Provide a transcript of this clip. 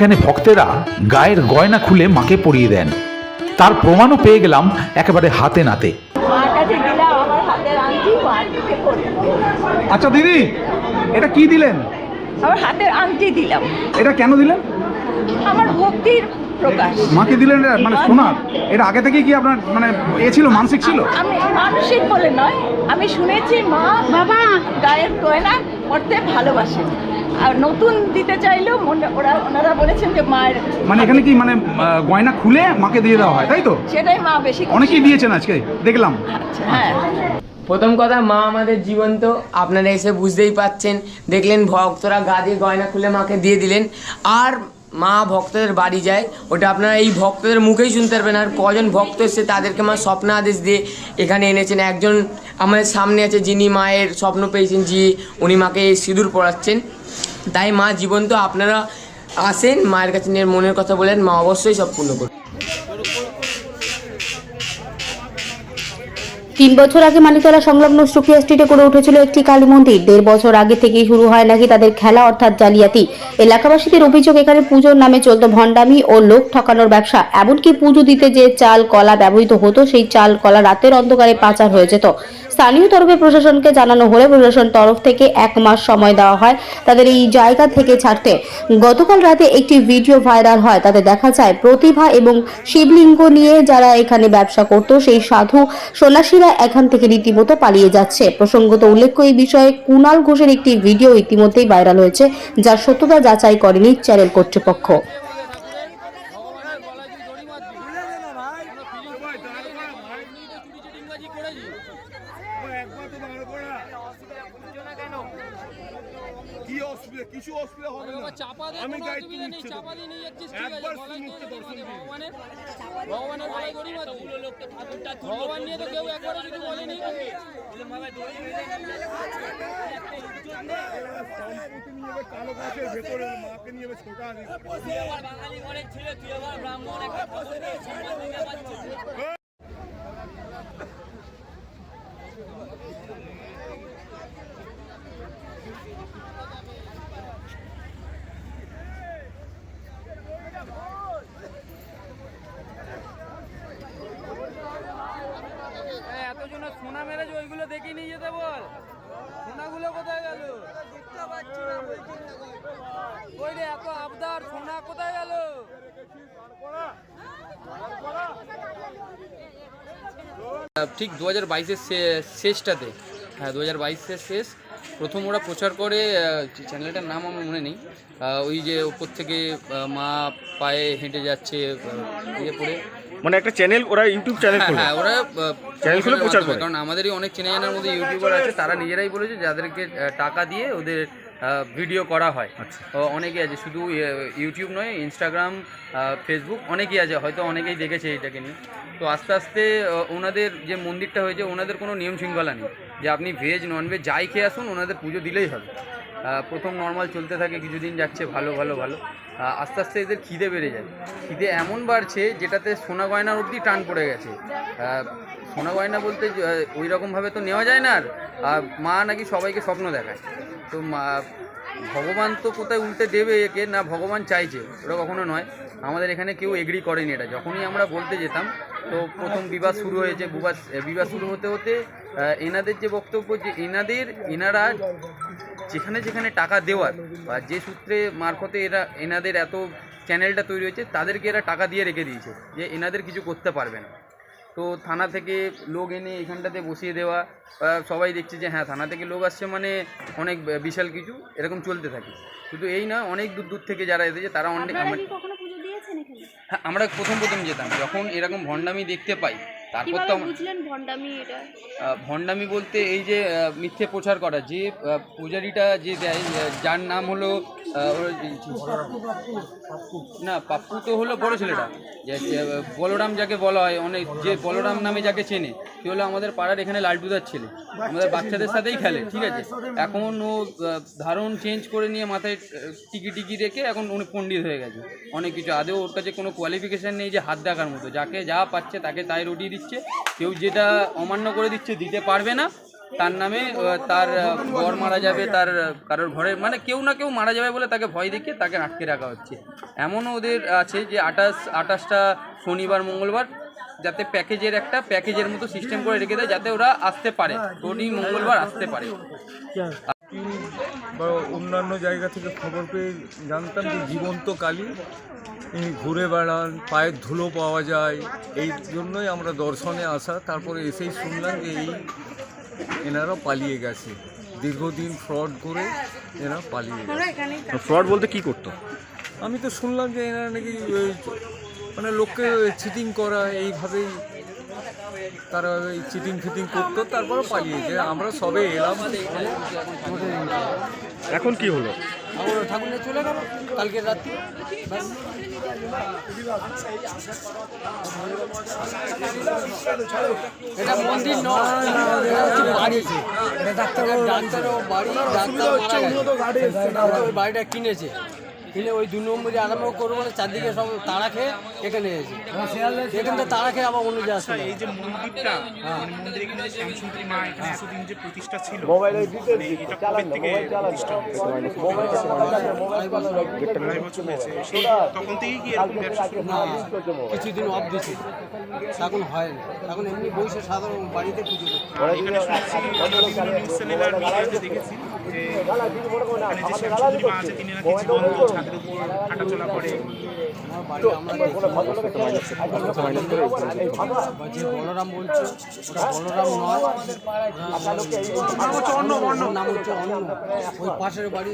এখানে ভক্তেরা গায়ের গয়না খুলে মাকে পরিয়ে দেন। তার প্রমাণও পেয়ে গেলাম একেবারে হাতে নাতে। আচ্ছা দিদি এটা কি দিলেন? আমার হাতের আংটি দিলাম। এটা কেন দিলেন? আমার ভক্তির প্রকাশ। মাকে দিলেন এটা মানে সোনার এটা আগে থেকে কি আপনার মানে এ ছিল মানসিক ছিল? আমি মানসিক বলে নয় আমি শুনেছি মা বাবা। গায়ের গয়না পড়তে ভালোবাসেন আর নতুন দিতে চাইলেও মনে ওরা ওনারা বলেছেন যে মায়ের মানে এখানে কি মানে গয়না খুলে মাকে দিয়ে দেওয়া হয় তাই তো? সেটাই মা বেশি অনেকেই দিয়েছেন আজকে দেখলাম। আচ্ছা, হ্যাঁ। প্রথম কথা মা আমাদের জীবন তো আপনারা এসে বুঝতেই পাচ্ছেন দেখলেন ভক্তরা গা দিয়ে গয়না খুলে মাকে দিয়ে দিলেন। আর মা ভক্তদের বাড়ি যায়, ওটা আপনারা এই ভক্তদের মুখেই শুনতে পারবেন। আর কজন ভক্ত এসছে তাদেরকে মা স্বপ্ন আদেশ দিয়ে এখানে এনেছেন। একজন আমাদের সামনে আছে, যিনি মায়ের স্বপ্ন পেয়েছেন যে উনি মাকে সিঁদুর পড়াচ্ছেন তাই মা জীবন্ত, আপনারা আসেন, মায়ের কাছে নিয়ে মনের কথা বলেন, মা অবশ্যই সব পূর্ণ করবে। তিন বছর আগে মানিকতলা সংলগ্ন সুকিয়া স্ট্রিটে করে উঠেছিল একটি কালী মন্দির। দেড় বছর আগে থেকেই শুরু হয় নাকি তাদের খেলা, অর্থাৎ জালিয়াতি। এলাকাবাসীদের অভিযোগ, এখানে পুজোর নামে চলত ভণ্ডামি ও লোক ঠকানোর ব্যবসা। এমনকি পুজো দিতে যে চাল, কলা ব্যবহৃত হতো, সেই চাল, কলা রাতের অন্ধকারে পাচার হয়ে যেত। স্থানীয় তরফে প্রশাসনকে জানানো হলে প্রশাসন তরফ থেকে এক মাস সময় দেওয়া হয় তাদের এই জায়গা থেকে ছাড়তে। গতকাল রাতে একটি ভিডিও ভাইরাল হয়, তাতে দেখা যায় প্রতিভা এবং শিবলিঙ্গ নিয়ে যারা এখানে ব্যবসা করত, সেই সাধু সন্ন্যাসীরা এখান থেকে রীতিমতো পালিয়ে যাচ্ছে। প্রসঙ্গত উল্লেখ্য, এই বিষয়ে কুণাল ঘোষের একটি ভিডিও ইতিমধ্যেই ভাইরাল হয়েছে যার সত্যতা যাচাই করেনি চ্যানেল কর্তৃপক্ষ। কি অসুবিধা? কিছু অসুবিধা হবে না। চাপা দে আমি দায়িত্ব নেই চাপা দিয়ে নিয়ে যাচ্ছিস ঠিক আছে একবার গলায়। ভগবানের ভগবানের গলায় দড়ি মারছিস ভগবান নিয়ে তো কেউ একবারও কিছু বলেনি সম্পত্তি নিয়ে এবার কালো গাছের ভেতরে মাকে নিয়ে ছোটা এতজন সোনা মেরেছে ওইগুলো দেখে নিয়ে যেতে বল সোনাগুলো কোথায় গেল ওই সোনা কোথায় গেল? ঠিক দু হাজার বাইশের শেষটাতে। হ্যাঁ দু হাজার বাইশের শেষ। প্রথম ওরা প্রচার করে চ্যানেলটার নাম আমার মনে নেই। আহ, ওই যে ওপর থেকে মা পায়ে হেঁটে যাচ্ছে ইয়ে পরে মানে একটা চ্যানেল ওরা ইউটিউব চ্যানেল হ্যাঁ খুলে। হ্যাঁ ওরা চ্যানেল খুলে প্রচার করে। কারণ আমাদেরই অনেক চেনা জানার মধ্যে ইউটিউবার আছে তারা নিজেরাই বলেছে যাদেরকে টাকা দিয়ে ওদের ভিডিও করা হয়। আচ্ছা। অনেকেই আছে শুধু ইউটিউব নয় ইনস্টাগ্রাম ফেসবুক অনেকেই আছে হয়তো অনেকেই দেখেছে এটাকে নিয়ে। তো আস্তে আস্তে ওনাদের যে মন্দিরটা হয়েছে ওনাদের কোনো নিয়ম শৃঙ্খলা নেই। যে আপনি ভেজ ননভেজ যাই খেয়ে আসুন ওনাদের পুজো দিলেই হবে। প্রথম নর্মাল চলতে থাকে কিছুদিন যাচ্ছে ভালো ভালো ভালো। আস্তে আস্তে এদের খিদে বেড়ে যায়। খিদে এমন বাড়ছে যেটাতে সোনা গয়নার অবধি টান পড়ে গেছে। সোনা গয়না বলতে ওই রকমভাবে তো নেওয়া যায় না আর। মা নাকি সবাইকে স্বপ্ন দেখায়। তো ভগবান তো কোথায় উল্টে দেবে একে? না, ভগবান চাইছে। ওটা কখনো নয়। আমাদের এখানে কেউ এগ্রি করেনি এটা। যখনই আমরা বলতে যেতাম, তো প্রথম বিবাদ শুরু হয়েছে, বিবাদ বিবাদ শুরু হতে হতে এনাদের যে বক্তব্য, যে এনাদের, এনারা যেখানে যেখানে টাকা দেওয়ার, বা যে সূত্রে মারফতে এরা, এনাদের এত চ্যানেলটা তৈরি হয়েছে, তাদেরকে এরা টাকা দিয়ে রেখে দিয়েছে, যে এনাদের কিছু করতে পারবে না। তো থানা থেকে লোক এনে এখানটাতে বসিয়ে দেওয়া সবাই দেখছে যে হ্যাঁ থানা থেকে লোক আসছে মানে অনেক বিশাল কিছু এরকম চলতে থাকে। শুধু এই না অনেক দূর দূর থেকে যারা এসেছে তারা অনেক আমার- হ্যাঁ আমরা প্রথম প্রথম যেতাম। যখন এরকম ভণ্ডামি দেখতে পাই তারপর তো এটা? ভণ্ডামি বলতে এই যে মিথ্যে প্রচার করা যে পূজারিটা যে দেয় যার নাম হলো না পাপ্পু তো হলো বড় ছেলেটা। বলরাম যাকে বলা হয় অনেক যে বলরাম নামে যাকে চেনে। সে হলো? আমাদের পাড়ার এখানে লালটুদার ছেলে। আমাদের বাচ্চাদের সাথেই খেলে ঠিক আছে? এখন ও ধারণ চেঞ্জ করে নিয়ে মাথায় টিকি টিকি রেখে এখন উনি পণ্ডিত হয়ে গেছে। অনেক কিছু। আদেও ওর কাছে কোনো কোয়ালিফিকেশান নেই যে হাত দেখার মতো। যাকে যা পাচ্ছে তাকে তাই রটিয়ে দিচ্ছে। কেউ যেটা অমান্য করে দিচ্ছে দিতে পারবে না। তার নামে তার বর মারা যাবে তার কারোর ঘরে মানে কেউ না কেউ মারা যাবে বলে তাকে ভয় দেখিয়ে তাকে আটকে রাখা হচ্ছে। এমনও ওদের আছে যে আঠাশ আঠাশটা শনিবার মঙ্গলবার যাতে প্যাকেজের একটা প্যাকেজের মতো সিস্টেম করে রেখে দেয় যাতে ওরা আসতে পারে। শনি মঙ্গলবার আসতে পারে। বা অন্যান্য জায়গা থেকে খবর পেয়ে জানতাম যে জীবন্ত কালী ঘুরে বেড়ান পায়ের ধুলো পাওয়া যায় এই জন্যই আমরা দর্শনে আসা। তারপরে এসেই শুনলাম যে এই এনারা পালিয়ে গেছে। দীর্ঘদিন ফ্রড করে এরা পালিয়ে গেছে। ফ্রড বলতে কি করতো? আমি তো শুনলাম যে এনারা নাকি ওই মানে লোককে চিটিং করা এইভাবেই তারা এই চিটিং ফিটিং করতো তারপরে পালিয়েছে আমরা সবে এলাম। এখন কি হলো? ঠাকুরে চলে গেল কালকে রাত্রি। এটা মন্দির নয় ডাক্তার বাড়ি। ডাক্তার ওই বাড়িটা কিনেছে। কিনে ওই দু নম্বরে আরম্ভ করব বলে চারদিকে সব তাড়া খেয়ে এখানে এসেছে। এখান থেকে তাড়া খেয়ে আবার অন্য জায়গা চলে এই যে মন্দিরটা মানে মন্দিরে এখানে শ্যামসুন্দরী মা এখানে এতদিন যে প্রতিষ্ঠা ছিল মানে এটা কবে থেকে প্রতিষ্ঠা তখন থেকেই কি এরকম ব্যবসা? না কিছুদিন অফ দিছে এখন হয় না। এখন এমনি বসে সাধারণ বাড়িতে পুজো দেখেছি যে এখানে যে শ্যামসুন্দরী মা আছে তিনি নাকি জীবন্ত ছাদের উপর হাঁটাচলা করে। যে বলরাম বলছো ওটা বলরাম নয় নাম হচ্ছে অন্য। নাম হচ্ছে অন্য। ওই পাশের বাড়ি।